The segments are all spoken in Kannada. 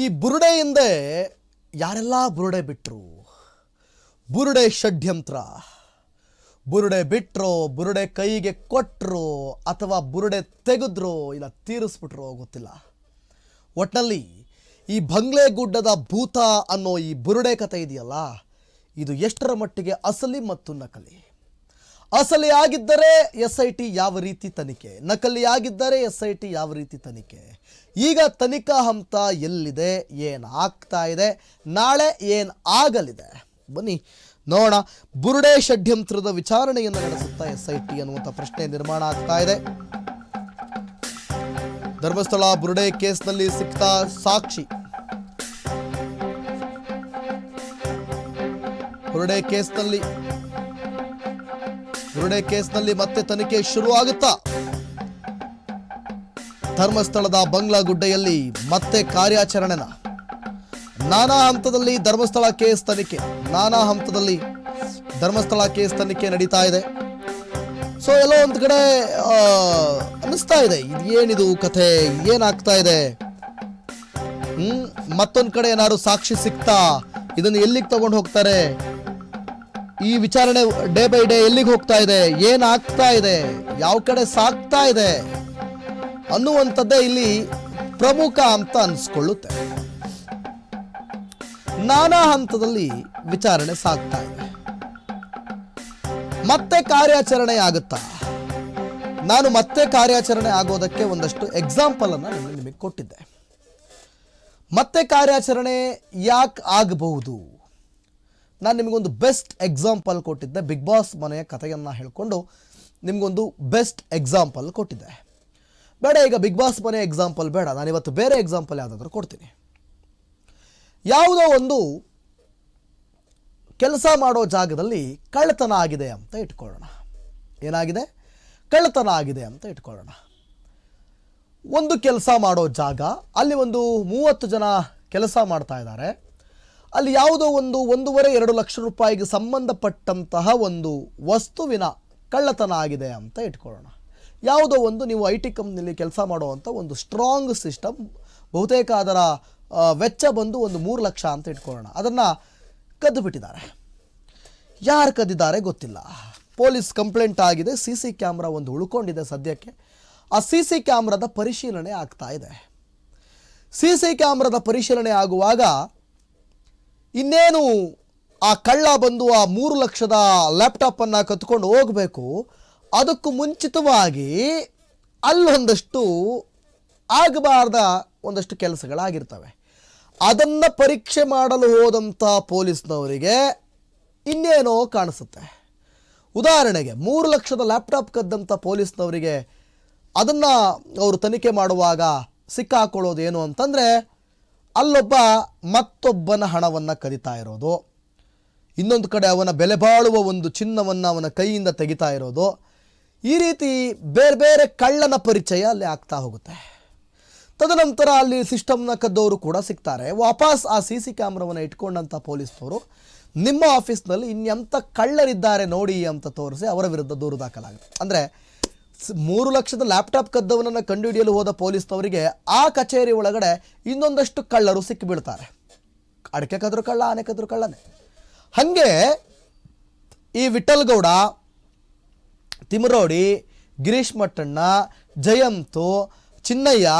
ಈ ಬುರುಡೆ ಹಿಂದೆ ಯಾರೆಲ್ಲ ಬುರುಡೆ ಬಿಟ್ಟರು ಬುರುಡೆ ಷಡ್ಯಂತ್ರ. ಬುರುಡೆ ಬಿಟ್ಟರು ಬುರುಡೆ ಕೈಗೆ ಕೊಟ್ಟರು ಅಥವಾ ಬುರುಡೆ ತೆಗೆದ್ರೋ, ಇಲ್ಲ ತೀರಿಸ್ಬಿಟ್ರು ಗೊತ್ತಿಲ್ಲ. ಒಟ್ಟಿನಲ್ಲಿ ಈ ಬಂಗ್ಲೆಗುಡ್ಡದ ಭೂತ ಅನ್ನೋ ಈ ಬುರುಡೆ ಕಥೆ ಇದೆಯಲ್ಲ, ಇದು ಎಷ್ಟರ ಮಟ್ಟಿಗೆ ಅಸಲಿ ಮತ್ತು ನಕಲಿ? ಅಸಲಿ ಆಗಿದ್ದರೆ ಎಸ್ ಐ ಟಿ ಯಾವ ರೀತಿ ತನಿಖೆ ನಕಲಿ ಆಗಿದ್ದರೆ ಎಸ್ ಐ ಟಿ ಯಾವ ರೀತಿ ತನಿಖೆ? ಈಗ ತನಿಖಾ ಹಂತ ಎಲ್ಲಿದೆ, ಏನು ಆಗ್ತಾ ಇದೆ, ನಾಳೆ ಏನು ಆಗಲಿದೆ? ಬನ್ನಿ, ನೋಡೋಣ. ಬುರುಡೆ ಷಡ್ಯಂತ್ರದ ವಿಚಾರಣೆಯನ್ನು ನಡೆಸುತ್ತಾ ಎಸ್ ಐ ಟಿ ಅನ್ನುವಂಥ ಪ್ರಶ್ನೆ ನಿರ್ಮಾಣ ಆಗ್ತಾ ಇದೆ. ಧರ್ಮಸ್ಥಳ ಬುರುಡೆ ಕೇಸ್ನಲ್ಲಿ ಸಿಕ್ತ ಸಾಕ್ಷಿ. ಬುರುಡೆ ಕೇಸ್ನಲ್ಲಿ ಬುರುಡೆ ಕೇಸ್ನಲ್ಲಿ ಮತ್ತೆ ತನಿಖೆ ಶುರುವಾಗುತ್ತಾ? ಧರ್ಮಸ್ಥಳದ ಬಂಗ್ಲಾ ಗುಡ್ಡೆಯಲ್ಲಿ ಮತ್ತೆ ಕಾರ್ಯಾಚರಣೆನ? ನಾನಾ ಹಂತದಲ್ಲಿ ಧರ್ಮಸ್ಥಳ ಕೇಸ್ ತನಿಖೆ, ನಾನಾ ಹಂತದಲ್ಲಿ ಧರ್ಮಸ್ಥಳ ಕೇಸ್ ತನಿಖೆ ನಡೀತಾ ಇದೆ. ಸೊ ಎಲ್ಲೋ ಒಂದು ಕಡೆ ಅನ್ನಿಸ್ತಾ ಇದೆ. ಇದೇನಿದು ಕಥೆ? ಏನಾಗ್ತಾ ಇದೆ? ಹ್ಮ್, ಮತ್ತೊಂದ್ ಕಡೆ ಏನಾದ್ರು ಸಾಕ್ಷಿ ಸಿಕ್ತಾ? ಇದನ್ನು ಎಲ್ಲಿಗೆ ತಗೊಂಡು ಹೋಗ್ತಾರೆ? ಈ ವಿಚಾರಣೆ ಡೇ ಬೈ ಡೇ ಎಲ್ಲಿಗೆ ಹೋಗ್ತಾ ಇದೆ? ಏನಾಗ್ತಾ ಇದೆ? ಯಾವ ಕಡೆ ಸಾಗ್ತಾ ಇದೆ? ಅನ್ನುವಂಥದ್ದೇ ಇಲ್ಲಿ ಪ್ರಮುಖ ಅಂತ ಅನಿಸ್ಕೊಳ್ಳುತ್ತೆ. ನಾನಾ ಹಂತದಲ್ಲಿ ವಿಚಾರಣೆ ಸಾಗ್ತಾ ಇದೆ. ಮತ್ತೆ ಕಾರ್ಯಾಚರಣೆ ಆಗುತ್ತಾ? ನಾನು ಮತ್ತೆ ಕಾರ್ಯಾಚರಣೆ ಆಗೋದಕ್ಕೆ ಒಂದಷ್ಟು ಎಕ್ಸಾಂಪಲ್ ಅನ್ನು ನಾನು ನಿಮಗೆ ಕೊಟ್ಟಿದ್ದೆ. ಮತ್ತೆ ಕಾರ್ಯಾಚರಣೆ ಯಾಕೆ ಆಗಬಹುದು? ನಾನು ನಿಮಗೊಂದು ಬೆಸ್ಟ್ ಎಕ್ಸಾಂಪಲ್ ಕೊಟ್ಟಿದ್ದೆ. ಬಿಗ್ ಬಾಸ್ ಮನೆಯ ಕಥೆಯನ್ನು ಹೇಳಿಕೊಂಡು ನಿಮಗೊಂದು ಬೆಸ್ಟ್ ಎಕ್ಸಾಂಪಲ್ ಕೊಟ್ಟಿದ್ದೆ. ಬೇಡ, ಈಗ ಬಿಗ್ ಬಾಸ್ ಮನೆ ಎಕ್ಸಾಂಪಲ್ ಬೇಡ. ನಾನು ಇವತ್ತು ಬೇರೆ ಎಕ್ಸಾಂಪಲ್ ಯಾವುದಾದ್ರೂ ಕೊಡ್ತೀನಿ. ಯಾವುದೋ ಒಂದು ಕೆಲಸ ಮಾಡೋ ಜಾಗದಲ್ಲಿ ಕಳ್ಳತನ ಆಗಿದೆ ಅಂತ ಇಟ್ಕೊಳ್ಳೋಣ. ಏನಾಗಿದೆ? ಕಳ್ಳತನ ಆಗಿದೆ ಅಂತ ಇಟ್ಕೊಳ್ಳೋಣ. ಒಂದು ಕೆಲಸ ಮಾಡೋ ಜಾಗ, ಅಲ್ಲಿ ಒಂದು ಮೂವತ್ತು ಜನ ಕೆಲಸ ಮಾಡ್ತಾ ಇದ್ದಾರೆ. ಅಲ್ಲಿ ಯಾವುದೋ ಒಂದು ಒಂದೂವರೆ, ಎರಡು ಲಕ್ಷ ರೂಪಾಯಿಗೆ ಸಂಬಂಧಪಟ್ಟಂತಹ ಒಂದು ವಸ್ತುವಿನ ಕಳ್ಳತನ ಆಗಿದೆ ಅಂತ ಇಟ್ಕೊಳ್ಳೋಣ. ಯಾವುದೋ ಒಂದು ನೀವು ಐ ಟಿ ಕಂಪ್ನಿಲಿ ಕೆಲಸ ಮಾಡುವಂಥ ಒಂದು ಸ್ಟ್ರಾಂಗ್ ಸಿಸ್ಟಮ್, ಬಹುತೇಕ ಅದರ ವೆಚ್ಚ ಬಂದು ಒಂದು ಮೂರು ಲಕ್ಷ ಅಂತ ಇಟ್ಕೊಳ್ಳೋಣ. ಅದನ್ನು ಕದ್ದು ಬಿಟ್ಟಿದ್ದಾರೆ. ಯಾರು ಕದ್ದಿದ್ದಾರೆ ಗೊತ್ತಿಲ್ಲ. ಪೊಲೀಸ್ ಕಂಪ್ಲೇಂಟ್ ಆಗಿದೆ, ಸಿ ಸಿ ಕ್ಯಾಮ್ರಾ ಒಂದು ಉಳ್ಕೊಂಡಿದೆ ಸದ್ಯಕ್ಕೆ. ಆ ಸಿ ಸಿ ಕ್ಯಾಮ್ರಾದ ಪರಿಶೀಲನೆ ಆಗ್ತಾ ಇದೆ. ಸಿ ಸಿ ಕ್ಯಾಮ್ರಾದ ಪರಿಶೀಲನೆ ಆಗುವಾಗ ಇನ್ನೇನು ಆ ಕಳ್ಳ ಬಂದು ಆ ಮೂರು ಲಕ್ಷದ ಲ್ಯಾಪ್ಟಾಪನ್ನು ಕತ್ಕೊಂಡು ಹೋಗಬೇಕು? ಅದಕ್ಕೂ ಮುಂಚಿತವಾಗಿ ಅಲ್ಲೊಂದಷ್ಟು ಆಗಬಾರ್ದ ಒಂದಷ್ಟು ಕೆಲಸಗಳಾಗಿರ್ತವೆ. ಅದನ್ನು ಪರೀಕ್ಷೆ ಮಾಡಲು ಹೋದಂಥ ಪೊಲೀಸ್ನವರಿಗೆ ಇನ್ನೇನೋ ಕಾಣಿಸುತ್ತೆ. ಉದಾಹರಣೆಗೆ, ಮೂರು ಲಕ್ಷದ ಲ್ಯಾಪ್ಟಾಪ್ ಕದ್ದಂಥ ಪೊಲೀಸ್ನವರಿಗೆ ಅದನ್ನು ಅವರು ತನಿಖೆ ಮಾಡುವಾಗ ಸಿಕ್ಕಾಕೊಳ್ಳೋದು ಏನು ಅಂತಂದರೆ ಅಲ್ಲೊಬ್ಬ ಮತ್ತೊಬ್ಬನ ಹಣವನ್ನು ಕದಿತಾ ಇರೋದು. ಇನ್ನೊಂದು ಕಡೆ ಅವನ ಬೆಲೆ ಬಾಳುವ ಒಂದು ಚಿನ್ನವನ್ನು ಅವನ ಕೈಯಿಂದ ತೆಗಿತಾ ಇರೋದು. ಈ ರೀತಿ ಬೇರೆ ಬೇರೆ ಕಳ್ಳನ ಪರಿಚಯ ಅಲ್ಲಿ ಆಗ್ತಾ ಹೋಗುತ್ತೆ. ತದನಂತರ ಅಲ್ಲಿ ಸಿಸ್ಟಮ್ನ ಕದ್ದವರು ಕೂಡ ಸಿಗ್ತಾರೆ. ವಾಪಸ್ ಆ ಸಿ ಸಿ ಕ್ಯಾಮ್ರಾವನ್ನು ಇಟ್ಕೊಂಡಂಥ ಪೊಲೀಸ್ನವರು, ನಿಮ್ಮ ಆಫೀಸ್ನಲ್ಲಿ ಇನ್ನೆಂಥ ಕಳ್ಳರಿದ್ದಾರೆ ನೋಡಿ ಅಂತ ತೋರಿಸಿ ಅವರ ವಿರುದ್ಧ ದೂರು ದಾಖಲಾಗುತ್ತೆ. ಅಂದರೆ ಮೂರು ಲಕ್ಷದ ಲ್ಯಾಪ್ಟಾಪ್ ಕದ್ದವನನ್ನು ಕಂಡುಹಿಡಿಯಲು ಹೋದ ಪೊಲೀಸ್ನವರಿಗೆ ಆ ಕಚೇರಿ ಒಳಗಡೆ ಇನ್ನೊಂದಷ್ಟು ಕಳ್ಳರು ಸಿಕ್ಕಿಬಿಡ್ತಾರೆ ಅಡಕೆ ಕದ್ರು ಕಳ್ಳ, ಆನೆ ಕದ್ರು ಕಳ್ಳನೆ. ಹಾಗೆ ಈ ವಿಠಲ್ಗೌಡ, ತಿಮರೋಡಿ, ಗಿರೀಶ್ ಮಟ್ಟಣ್ಣ, ಜಯಂತು, ಚಿನ್ನಯ್ಯ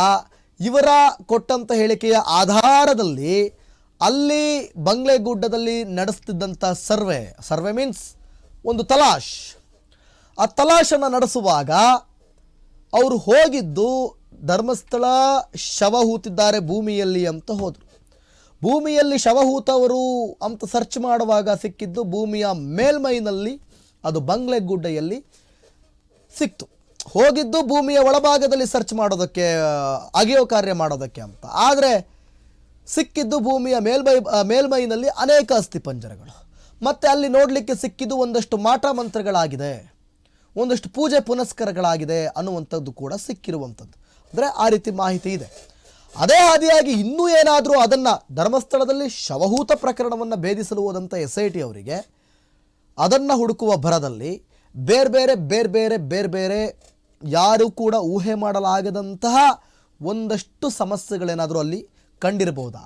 ಇವರ ಕೊಟ್ಟಂಥ ಹೇಳಿಕೆಯ ಆಧಾರದಲ್ಲಿ ಅಲ್ಲಿ ಬಂಗ್ಲೆಗುಡ್ಡದಲ್ಲಿ ನಡೆಸ್ತಿದ್ದಂಥ ಸರ್ವೆ. ಸರ್ವೆ ಮೀನ್ಸ್ ಒಂದು ತಲಾಶ್. ಆ ತಲಾಶನ್ನು ನಡೆಸುವಾಗ ಅವರು ಹೋಗಿದ್ದು ಧರ್ಮಸ್ಥಳ ಶವ ಹೂತಿದ್ದಾರೆ ಭೂಮಿಯಲ್ಲಿ ಅಂತ ಹೋದರು. ಭೂಮಿಯಲ್ಲಿ ಶವ ಹೂತವರು ಅಂತ ಸರ್ಚ್ ಮಾಡುವಾಗ ಸಿಕ್ಕಿದ್ದು ಭೂಮಿಯ ಮೇಲ್ಮೈನಲ್ಲಿ ಅದು ಬಂಗ್ಲೆಗುಡ್ಡೆಯಲ್ಲಿ ಸಿಕ್ತು. ಹೋಗಿದ್ದು ಭೂಮಿಯ ಒಳಭಾಗದಲ್ಲಿ ಸರ್ಚ್ ಮಾಡೋದಕ್ಕೆ ಅಗೆಯೋ ಕಾರ್ಯ ಮಾಡೋದಕ್ಕೆ ಅಂತ. ಆದರೆ ಸಿಕ್ಕಿದ್ದು ಭೂಮಿಯ ಮೇಲ್ಮೈ ಮೇಲ್ಮೈನಲ್ಲಿ ಅನೇಕ ಅಸ್ಥಿಪಂಜರಗಳು. ಮತ್ತು ಅಲ್ಲಿ ನೋಡಲಿಕ್ಕೆ ಸಿಕ್ಕಿದ್ದು ಒಂದಷ್ಟು ಮಾಟ ಮಂತ್ರಗಳಾಗಿದೆ. ಒಂದಷ್ಟು ಪೂಜೆ ಪುನಸ್ಕಾರಗಳಾಗಿದೆ ಅನ್ನುವಂಥದ್ದು ಕೂಡ ಸಿಕ್ಕಿರುವಂಥದ್ದು. ಅಂದರೆ ಆ ರೀತಿ ಮಾಹಿತಿ ಇದೆ. ಅದೇ ಹಾದಿಯಾಗಿ ಇನ್ನೂ ಏನಾದರೂ ಅದನ್ನು ಧರ್ಮಸ್ಥಳದಲ್ಲಿ ಶವಹೂತ ಪ್ರಕರಣವನ್ನು ಭೇದಿಸಲು ಹೋದಂಥ ಎಸ್ ಐ ಟಿ ಅವರಿಗೆ, ಅದನ್ನು ಹುಡುಕುವ ಭರದಲ್ಲಿ ಬೇರೆ ಬೇರೆ ಬೇರೆ ಬೇರೆ ಬೇರೆ ಬೇರೆ ಯಾರೂ ಕೂಡ ಊಹೆ ಮಾಡಲಾಗದಂತಹ ಒಂದಷ್ಟು ಸಮಸ್ಯೆಗಳೇನಾದರೂ ಅಲ್ಲಿ ಕಂಡಿರ್ಬೋದಾ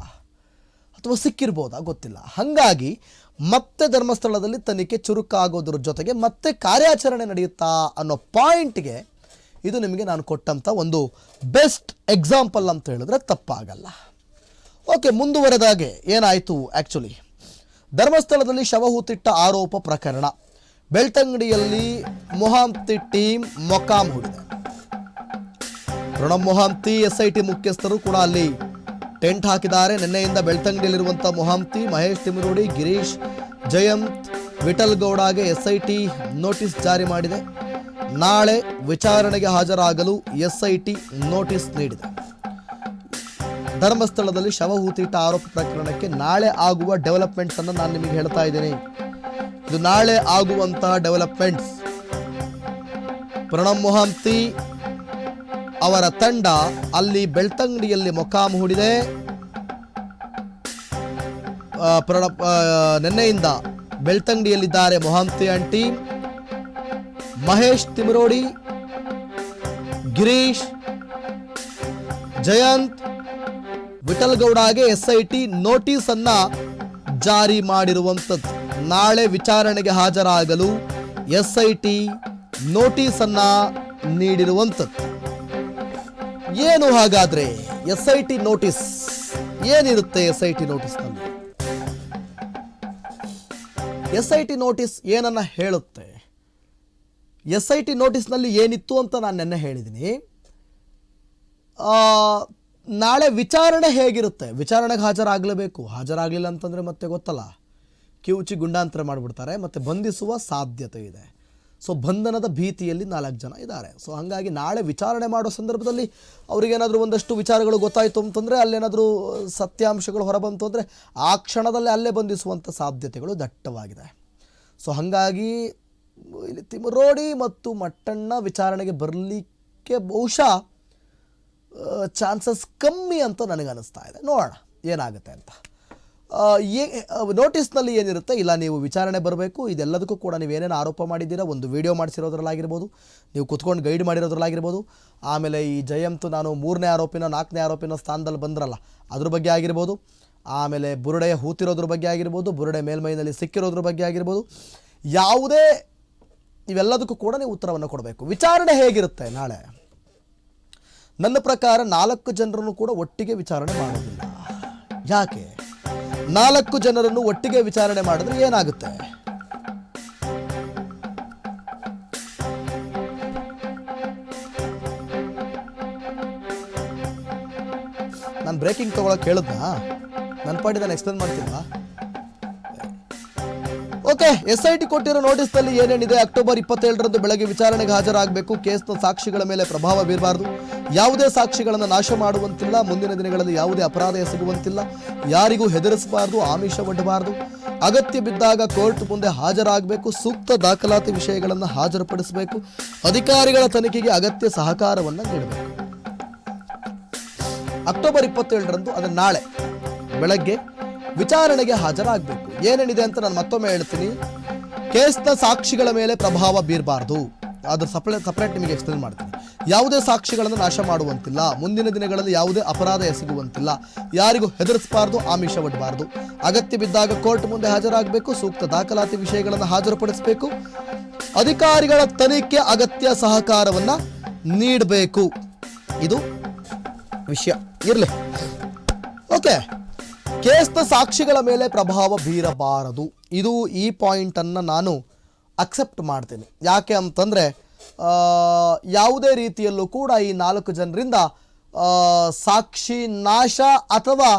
ಅಥವಾ ಸಿಕ್ಕಿರ್ಬೋದಾ ಗೊತ್ತಿಲ್ಲ. ಹಾಗಾಗಿ ಮತ್ತೆ ಧರ್ಮಸ್ಥಳದಲ್ಲಿ ತನಿಖೆ ಚುರುಕಾಗೋದ್ರ ಜೊತೆಗೆ ಮತ್ತೆ ಕಾರ್ಯಾಚರಣೆ ನಡೆಯುತ್ತಾ ಅನ್ನೋ ಪಾಯಿಂಟ್ಗೆ ಇದು ನಿಮಗೆ ನಾನು ಕೊಟ್ಟಂಥ ಒಂದು ಬೆಸ್ಟ್ ಎಕ್ಸಾಂಪಲ್ ಅಂತ ಹೇಳಿದ್ರೆ ತಪ್ಪಾಗಲ್ಲ. ಓಕೆ, ಮುಂದುವರೆದಾಗೆ ಏನಾಯಿತು ಆ್ಯಕ್ಚುಲಿ ಧರ್ಮಸ್ಥಳದಲ್ಲಿ ಶವ ಹೂತಿಟ್ಟ ಆರೋಪ ಪ್ರಕರಣ. ಬೆಳ್ತಂಗಡಿಯಲ್ಲಿ ಮೊಹಾಂತಿ ಟೀಮ್ ಮೊಕಾಮ್ ಹೂಡಿದೆ. Pranab Mohanty S I T ಮುಖ್ಯಸ್ಥರು ಕೂಡ ಅಲ್ಲಿ ಟೆಂಟ್ ಹಾಕಿದ್ದಾರೆ. ನಿನ್ನೆಯಿಂದ ಬೆಳ್ತಂಗಡಿಯಲ್ಲಿರುವಂಥ ಮೊಹಾಂತಿ, ಮಹೇಶ್ ತಿಮರೋಡಿ, ಗಿರೀಶ್, ಜಯಂತ್, ವಿಠಲ್ ಗೌಡಗೆ ಎಸ್ ನೋಟಿಸ್ ಜಾರಿ ಮಾಡಿದೆ. ನಾಳೆ ವಿಚಾರಣೆಗೆ ಹಾಜರಾಗಲು ಎಸ್ ಐ ಟಿ ನೋಟಿಸ್ ನೀಡಿದೆ. ಧರ್ಮಸ್ಥಳದಲ್ಲಿ ಶವ ಹೂತಿಟ್ಟ ಆರೋಪ ಪ್ರಕರಣಕ್ಕೆ ನಾಳೆ ಆಗುವ ಡೆವಲಪ್ಮೆಂಟ್ಸ್ ಅನ್ನು ನಾನು ನಿಮಗೆ ಹೇಳ್ತಾ ಇದ್ದೀನಿ. ಇದು ನಾಳೆ ಆಗುವಂತಹ ಡೆವಲಪ್ಮೆಂಟ್ಸ್. ಪ್ರಣಬ್ ಮೊಹಾಂತಿ ಅವರ ತಂಡ ಅಲ್ಲಿ ಬೆಳ್ತಂಗಡಿಯಲ್ಲಿ ಮೊಕಾಮ್ ಹೂಡಿದೆ. ಆ, ನಿನ್ನೆಯಿಂದ ಬೆಳ್ತಂಗಡಿಯಲ್ಲಿದ್ದಾರೆ ಮೊಹಂತಿ ಆಂಟಿ ಮಹೇಶ್ ತಿಮರೋಡಿ ಗಿರೀಶ್ ಜಯಂತ್ ವಿಠಲ್ಗೌಡಗೆ ಎಸ್ ಐ ಟಿ ನೋಟಿಸ್ ಅನ್ನ ಜಾರಿ ಮಾಡಿರುವಂಥದ್ದು. ನಾಳೆ ವಿಚಾರಣೆಗೆ ಹಾಜರಾಗಲು ಎಸ್ ಐ ಟಿ ನೋಟಿಸ್ ಅನ್ನ ನೀಡಿರುವಂಥದ್ದು. ಏನು ಹಾಗಾದ್ರೆ ಎಸ್ ಐ ಟಿ ನೋಟಿಸ್ ಏನಿರುತ್ತೆ ಎಸ್ ಐ ಟಿ ನೋಟಿಸ್ನಲ್ಲಿ? ಎಸ್ ಐ ಟಿ ನೋಟಿಸ್ ಏನನ್ನ ಹೇಳುತ್ತೆ? ಎಸ್ ಐ ಟಿ ನೋಟಿಸ್ನಲ್ಲಿ ಏನಿತ್ತು ಅಂತ ನಾನು ನೆನ್ನೆ ಹೇಳಿದ್ದೀನಿ ನಾಳೆ ವಿಚಾರಣೆ ಹೇಗಿರುತ್ತೆ? ವಿಚಾರಣೆಗೆ ಹಾಜರಾಗಲೇಬೇಕು. ಹಾಜರಾಗಲಿಲ್ಲ ಅಂತಂದರೆ ಮತ್ತೆ ಗೊತ್ತಲ್ಲ. ಕಿವುಚಿ ಗುಂಡಾಂತರ ಮಾಡಿಬಿಡ್ತಾರೆ, ಮತ್ತೆ ಬಂಧಿಸುವ ಸಾಧ್ಯತೆ ಇದೆ. ಸೊ ಬಂಧನದ ಭೀತಿಯಲ್ಲಿ ನಾಲ್ಕು ಜನ ಇದ್ದಾರೆ. ಸೊ ಹಾಗಾಗಿ ನಾಳೆ ವಿಚಾರಣೆ ಮಾಡೋ ಸಂದರ್ಭದಲ್ಲಿ ಅವ್ರಿಗೇನಾದರೂ ಒಂದಷ್ಟು ವಿಚಾರಗಳು ಗೊತ್ತಾಯಿತು ಅಂತಂದರೆ ಅಲ್ಲೇನಾದರೂ ಸತ್ಯಾಂಶಗಳು ಹೊರಬಂತು ಅಂದರೆ ಆ ಕ್ಷಣದಲ್ಲೇ ಅಲ್ಲೇ ಬಂಧಿಸುವಂಥ ಸಾಧ್ಯತೆಗಳು ದಟ್ಟವಾಗಿದೆ. ಸೊ ಹಾಗಾಗಿ ಇಲ್ಲಿ ತಿಮರೋಡಿ ಮತ್ತು ಮಟ್ಟಣ್ಣ ವಿಚಾರಣೆಗೆ ಬರಲಿಕ್ಕೆ ಬಹುಶಃ ಚಾನ್ಸಸ್ ಕಮ್ಮಿ ಅಂತ ನನಗನ್ನಿಸ್ತಾ ಇದೆ. ನೋಡೋಣ ಏನಾಗುತ್ತೆ ಅಂತ. ಏ ನೋಟಿಸ್ನಲ್ಲಿ ಏನಿರುತ್ತೆ? ಇಲ್ಲ, ನೀವು ವಿಚಾರಣೆ ಬರಬೇಕು. ಇದೆಲ್ಲದಕ್ಕೂ ಕೂಡ ನೀವು ಏನೇನು ಆರೋಪ ಮಾಡಿದ್ದೀರಾ? ಒಂದು ವಿಡಿಯೋ ಮಾಡಿಸಿರೋದ್ರಲ್ಲಾಗಿರ್ಬೋದು. ನೀವು ಕುತ್ಕೊಂಡು ಗೈಡ್ ಮಾಡಿರೋದ್ರಲ್ಲಾಗಿರ್ಬೋದು. ಆಮೇಲೆ ಈ ಜಯಂತು ನಾನು ಮೂರನೇ ಆರೋಪಿನ, ನಾಲ್ಕನೇ ಆರೋಪಿನ ಸ್ಥಾನದಲ್ಲಿ ಬಂದ್ರಲ್ಲ, ಅದ್ರ ಬಗ್ಗೆ ಆಗಿರ್ಬೋದು. ಆಮೇಲೆ ಬುರುಡೆಯ ಹೂತಿರೋದ್ರ ಬಗ್ಗೆ ಆಗಿರ್ಬೋದು, ಬುರುಡೆ ಮೇಲ್ಮೈನಲ್ಲಿ ಸಿಕ್ಕಿರೋದ್ರ ಬಗ್ಗೆ ಆಗಿರ್ಬೋದು. ಯಾವುದೇ ಇವೆಲ್ಲದಕ್ಕೂ ಕೂಡ ನೀವು ಉತ್ತರವನ್ನು ಕೊಡಬೇಕು. ವಿಚಾರಣೆ ಹೇಗಿರುತ್ತೆ ನಾಳೆ? ನನ್ನ ಪ್ರಕಾರ ನಾಲ್ಕು ಜನರನ್ನು ಕೂಡ ಒಟ್ಟಿಗೆ ವಿಚಾರಣೆ ಮಾಡೋದಿಲ್ಲ. ಯಾಕೆ? ನಾಲ್ಕು ಜನರನ್ನು ಒಟ್ಟಿಗೆ ವಿಚಾರಣೆ ಮಾಡಿದ್ರೆ ಏನಾಗುತ್ತೆ? ನಾನು ಬ್ರೇಕಿಂಗ್ ತಗೊಳಕ್ ಹೇಳಿದ್ನಾ? ನನ್ನ ಪಾಟಿ ನಾನು ಎಕ್ಸ್ಪ್ಲೇನ್ ಮಾಡ್ತೀನಾ ಓಕೆ ಎಸ್ ಐ ಟಿ ಕೊಟ್ಟಿರೋ ನೋಟಿಸ್ನಲ್ಲಿ ಏನೇನಿದೆ? ಅಕ್ಟೋಬರ್ ಇಪ್ಪತ್ತೇಳರಂದು ಬೆಳಗ್ಗೆ ವಿಚಾರಣೆಗೆ ಹಾಜರಾಗಬೇಕು. ಕೇಸ್ನ ಸಾಕ್ಷಿಗಳ ಮೇಲೆ ಪ್ರಭಾವ ಬೀರಬಾರದು. ಯಾವುದೇ ಸಾಕ್ಷಿಗಳನ್ನು ನಾಶ ಮಾಡುವಂತಿಲ್ಲ. ಮುಂದಿನ ದಿನಗಳಲ್ಲಿ ಯಾವುದೇ ಅಪರಾಧ ಎಸಗುವಂತಿಲ್ಲ. ಯಾರಿಗೂ ಹೆದರಿಸಬಾರದು, ಆಮಿಷ ಒಡ್ಡಬಾರದು ಅಗತ್ಯ ಬಿದ್ದಾಗ ಕೋರ್ಟ್ ಮುಂದೆ ಹಾಜರಾಗಬೇಕು. ಸೂಕ್ತ ದಾಖಲಾತಿ ವಿಷಯಗಳನ್ನು ಹಾಜರುಪಡಿಸಬೇಕು. ಅಧಿಕಾರಿಗಳ ತನಿಖೆಗೆ ಅಗತ್ಯ ಸಹಕಾರವನ್ನು ನೀಡಬೇಕು. ಅಕ್ಟೋಬರ್ ಇಪ್ಪತ್ತೇಳರಂದು, ಅದು ನಾಳೆ, ಬೆಳಗ್ಗೆ ವಿಚಾರಣೆಗೆ ಹಾಜರಾಗಬೇಕು. ಏನೇನಿದೆ ಅಂತ ನಾನು ಮತ್ತೊಮ್ಮೆ ಹೇಳ್ತೀನಿ. ಕೇಸ್ನ ಸಾಕ್ಷಿಗಳ ಮೇಲೆ ಪ್ರಭಾವ ಬೀರಬಾರ್ದು. ಅದು ಸಪ್ರೇಟ್ ಸಪ್ರೇಟ್ ನಿಮಗೆ ಎಕ್ಸ್ಪ್ಲೇನ್ ಮಾಡ್ತೀನಿ. ಯಾವುದೇ ಸಾಕ್ಷಿಗಳನ್ನು ನಾಶ ಮಾಡುವಂತಿಲ್ಲ. ಮುಂದಿನ ದಿನಗಳಲ್ಲಿ ಯಾವುದೇ ಅಪರಾಧ ಎಸಗುವಂತಿಲ್ಲ. ಯಾರಿಗೂ ಹೆದರಿಸಬಾರ್ದು, ಆಮಿಷ ಒಡ್ಡಬಾರ್ದು ಅಗತ್ಯ ಬಿದ್ದಾಗ ಕೋರ್ಟ್ ಮುಂದೆ ಹಾಜರಾಗಬೇಕು. ಸೂಕ್ತ ದಾಖಲಾತಿ ವಿಷಯಗಳನ್ನು ಹಾಜರುಪಡಿಸಬೇಕು. ಅಧಿಕಾರಿಗಳ ತನಿಖೆ ಅಗತ್ಯ ಸಹಕಾರವನ್ನು ನೀಡಬೇಕು. ಇದು ವಿಷಯ. ಇರಲಿ. ಓಕೆ. ಕೇಸ್ನ ಸಾಕ್ಷಿಗಳ ಮೇಲೆ ಪ್ರಭಾವ ಬೀರಬಾರದು. ಇದು ಈ ಪಾಯಿಂಟನ್ನು ನಾನು ಅಕ್ಸೆಪ್ಟ್ ಮಾಡ್ತೀನಿ. ಯಾಕೆ ಅಂತಂದರೆ ಯಾವುದೇ ರೀತಿಯಲ್ಲೂ ಕೂಡ ಈ ನಾಲ್ಕು ಜನರಿಂದ ಸಾಕ್ಷಿ ನಾಶ ಅಥವಾ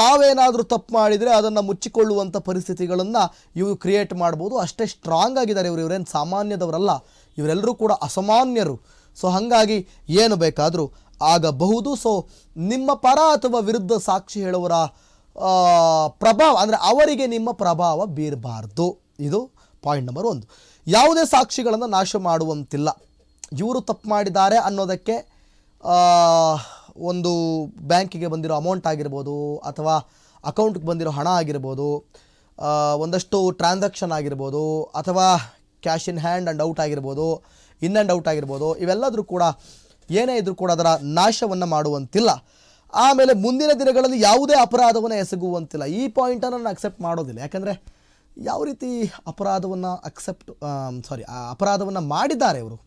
ತಾವೇನಾದರೂ ತಪ್ಪು ಮಾಡಿದರೆ ಅದನ್ನು ಮುಚ್ಚಿಕೊಳ್ಳುವಂಥ ಪರಿಸ್ಥಿತಿಗಳನ್ನು ಇವು ಕ್ರಿಯೇಟ್ ಮಾಡ್ಬೋದು. ಅಷ್ಟೇ ಸ್ಟ್ರಾಂಗ್ ಆಗಿದ್ದಾರೆ ಇವರು. ಇವರೇನು ಸಾಮಾನ್ಯದವರಲ್ಲ. ಇವರೆಲ್ಲರೂ ಕೂಡ ಅಸಾಮಾನ್ಯರು. ಸೊ ಹಾಗಾಗಿ ಏನು ಬೇಕಾದರೂ ಆಗಬಹುದು. ಸೊ ನಿಮ್ಮ ಪರ ಅಥವಾ ವಿರುದ್ಧ ಸಾಕ್ಷಿ ಹೇಳುವರ ಪ್ರಭಾವ, ಅಂದರೆ ಅವರಿಗೆ ನಿಮ್ಮ ಪ್ರಭಾವ ಬೀರಬಾರ್ದು. ಇದು ಪಾಯಿಂಟ್ ನಂಬರ್ ಒಂದು. ಯಾವುದೇ ಸಾಕ್ಷಿಗಳನ್ನು ನಾಶ ಮಾಡುವಂತಿಲ್ಲ. ಇವರು ತಪ್ಪು ಮಾಡಿದ್ದಾರೆ ಅನ್ನೋದಕ್ಕೆ ಒಂದು ಬ್ಯಾಂಕಿಗೆ ಬಂದಿರೋ ಅಮೌಂಟ್ ಆಗಿರ್ಬೋದು ಅಥವಾ ಅಕೌಂಟ್ಗೆ ಬಂದಿರೋ ಹಣ ಆಗಿರ್ಬೋದು ಒಂದಷ್ಟು ಟ್ರಾನ್ಸಾಕ್ಷನ್ ಆಗಿರ್ಬೋದು ಅಥವಾ cash in hand and out ಆಗಿರ್ಬೋದು ಇನ್ ಆ್ಯಂಡ್ ಔಟ್ ಆಗಿರ್ಬೋದು, ಇವೆಲ್ಲದರೂ ಕೂಡ ಏನೇ ಇದ್ರೂ ಕೂಡ ಅದರ ನಾಶವನ್ನು ಮಾಡುವಂತಿಲ್ಲ. ಆಮೇಲೆ ಮುಂದಿನ ದಿನಗಳಲ್ಲಿ ಯಾವುದೇ ಅಪರಾಧವನ್ನು ಎಸಗುವಂತಿಲ್ಲ. ಈ ಪಾಯಿಂಟನ್ನು ನಾನು ಅಕ್ಸೆಪ್ಟ್ ಮಾಡೋದಿಲ್ಲ. ಯಾಕಂದರೆ ಯಾವ ರೀತಿ ಅಪರಾಧವನ್ನು ಅಕ್ಸೆಪ್ಟ್ ಸಾರಿ ಆ, ಅಪರಾಧವನ್ನು ಮಾಡಿದ್ದಾರೆ ಇವರು?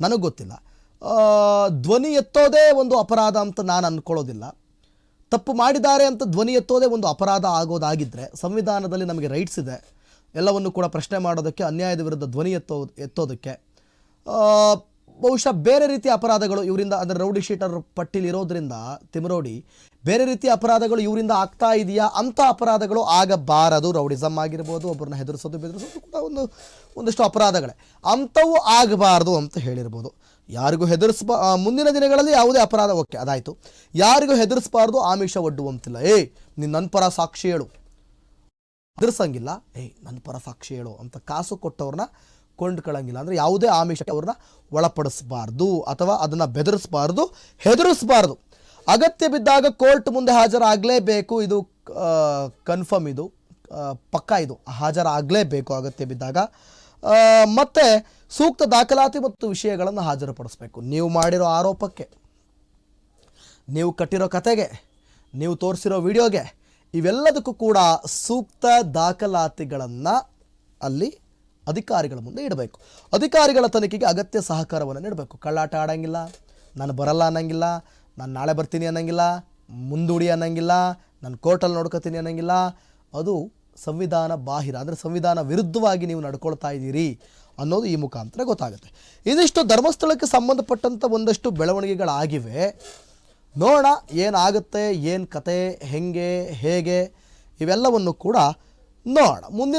ನನಗೆ ಗೊತ್ತಿಲ್ಲ. ಧ್ವನಿ ಎತ್ತೋದೇ ಒಂದು ಅಪರಾಧ ಅಂತ ನಾನು ಅಂದ್ಕೊಳ್ಳೋದಿಲ್ಲ ತಪ್ಪು ಮಾಡಿದ್ದಾರೆ ಅಂತ ಧ್ವನಿ ಎತ್ತೋದೇ ಒಂದು ಅಪರಾಧ ಆಗೋದಾಗಿದ್ದರೆ ಸಂವಿಧಾನದಲ್ಲಿ ನಮಗೆ ರೈಟ್ಸ್ ಇದೆ. ಎಲ್ಲವನ್ನು ಕೂಡ ಪ್ರಶ್ನೆ ಮಾಡೋದಕ್ಕೆ, ಅನ್ಯಾಯದ ವಿರುದ್ಧ ಧ್ವನಿ ಎತ್ತೋ, ಎತ್ತೋದಕ್ಕೆ. ಬಹುಶಃ ಬೇರೆ ರೀತಿಯ ಅಪರಾಧಗಳು ಇವರಿಂದ ಅಂದರೆ ರೌಡಿ ಶೀಟರ್ ಪಟ್ಟಿಲಿ ಇರೋದ್ರಿಂದ ತಿಮರೋಡಿ, ಬೇರೆ ರೀತಿಯ ಅಪರಾಧಗಳು ಇವರಿಂದ ಆಗ್ತಾ ಇದೆಯಾ ಅಂಥ ಅಪರಾಧಗಳು ಆಗಬಾರದು. ರೌಡಿಸಮ್ ಆಗಿರ್ಬೋದು ಒಬ್ಬರನ್ನ ಹೆದರಿಸೋದು, ಬೆದರಿಸೋದು ಕೂಡ ಒಂದು ಒಂದಿಷ್ಟು ಅಪರಾಧಗಳೇ. ಅಂಥವು ಆಗಬಾರ್ದು ಅಂತ ಹೇಳಿರ್ಬೋದು. ಯಾರಿಗೂ ಹೆದರಿಸ್ಬಾ ಮುಂದಿನ ದಿನಗಳಲ್ಲಿ ಯಾವುದೇ ಅಪರಾಧ, ಓಕೆ, ಅದಾಯಿತು. ಯಾರಿಗೂ ಹೆದರಿಸಬಾರ್ದು, ಆಮಿಷ ಒಡ್ಡುವಂತಿಲ್ಲ ಏಯ್, ನೀನು ನನ್ನ ಪರ ಸಾಕ್ಷಿ ಹೇಳು. ಹೆದರ್ಸಂಗಿಲ್ಲ. ಏಯ್ ನನ್ನ ಪರ ಸಾಕ್ಷಿ ಹೇಳು ಅಂತ ಕಾಸು ಕೊಟ್ಟವ್ರನ್ನ ಕೊಂಡ್ಕೊಳ್ಳಂಗಿಲ್ಲ ಅಂದರೆ ಯಾವುದೇ ಆಮಿಷಕ್ಕೆ ಅವ್ರನ್ನ ಒಳಪಡಿಸಬಾರ್ದು ಅಥವಾ ಅದನ್ನು ಬೆದರಿಸಬಾರ್ದು, ಹೆದರಿಸಬಾರ್ದು. ಅಗತ್ಯ ಬಿದ್ದಾಗ ಕೋರ್ಟ್ ಮುಂದೆ ಹಾಜರಾಗಲೇಬೇಕು. ಇದು ಕನ್ಫರ್ಮ್ ಇದು. ಪಕ್ಕ ಇದು. ಹಾಜರಾಗಲೇಬೇಕು ಅಗತ್ಯ ಬಿದ್ದಾಗ. ಮತ್ತೆ ಸೂಕ್ತ ದಾಖಲಾತಿ ಮತ್ತು ವಿಷಯಗಳನ್ನು ಹಾಜರುಪಡಿಸಬೇಕು. ನೀವು ಮಾಡಿರೋ ಆರೋಪಕ್ಕೆ, ನೀವು ಕಟ್ಟಿರೋ ಕತೆಗೆ, ನೀವು ತೋರಿಸಿರೋ ವಿಡಿಯೋಗೆ, ಇವೆಲ್ಲದಕ್ಕೂ ಕೂಡ ಸೂಕ್ತ ದಾಖಲಾತಿಗಳನ್ನು ಅಲ್ಲಿ ಅಧಿಕಾರಿಗಳ ಮುಂದೆ ಇಡಬೇಕು. ಅಧಿಕಾರಿಗಳ ತನಿಖೆಗೆ ಅಗತ್ಯ ಸಹಕಾರವನ್ನು ನೀಡಬೇಕು. ಕಳ್ಳಾಟ ಆಡೋಂಗಿಲ್ಲ, ನಾನು ಬರಲ್ಲ ಅನ್ನಂಗಿಲ್ಲ, ನಾನು ನಾಳೆ ಬರ್ತೀನಿ ಅನ್ನಂಗಿಲ್ಲ, ಮುಂದೂಡಿ ಅನ್ನಂಗಿಲ್ಲ, ನಾನು ಕೋರ್ಟಲ್ಲಿ ನೋಡ್ಕೋತೀನಿ ಅನ್ನಂಗಿಲ್ಲ. ಅದು ಸಂವಿಧಾನ ಬಾಹಿರ, ಅಂದರೆ ಸಂವಿಧಾನ ವಿರುದ್ಧವಾಗಿ ನೀವು ನಡ್ಕೊಳ್ತಾ ಇದ್ದೀರಿ ಅನ್ನೋದು ಈ ಮುಖಾಂತರ ಗೊತ್ತಾಗುತ್ತೆ. ಇದಿಷ್ಟು ಧರ್ಮಸ್ಥಳಕ್ಕೆ ಸಂಬಂಧಪಟ್ಟಂಥ ಒಂದಷ್ಟು ಬೆಳವಣಿಗೆಗಳಾಗಿವೆ. ನೋಡೋಣ ಏನಾಗುತ್ತೆ, ಏನು ಕತೆ, ಹೆಂಗೆ, ಹೇಗೆ, ಇವೆಲ್ಲವನ್ನು ಕೂಡ ನೋಡೋಣ. ಮುಂದಿನ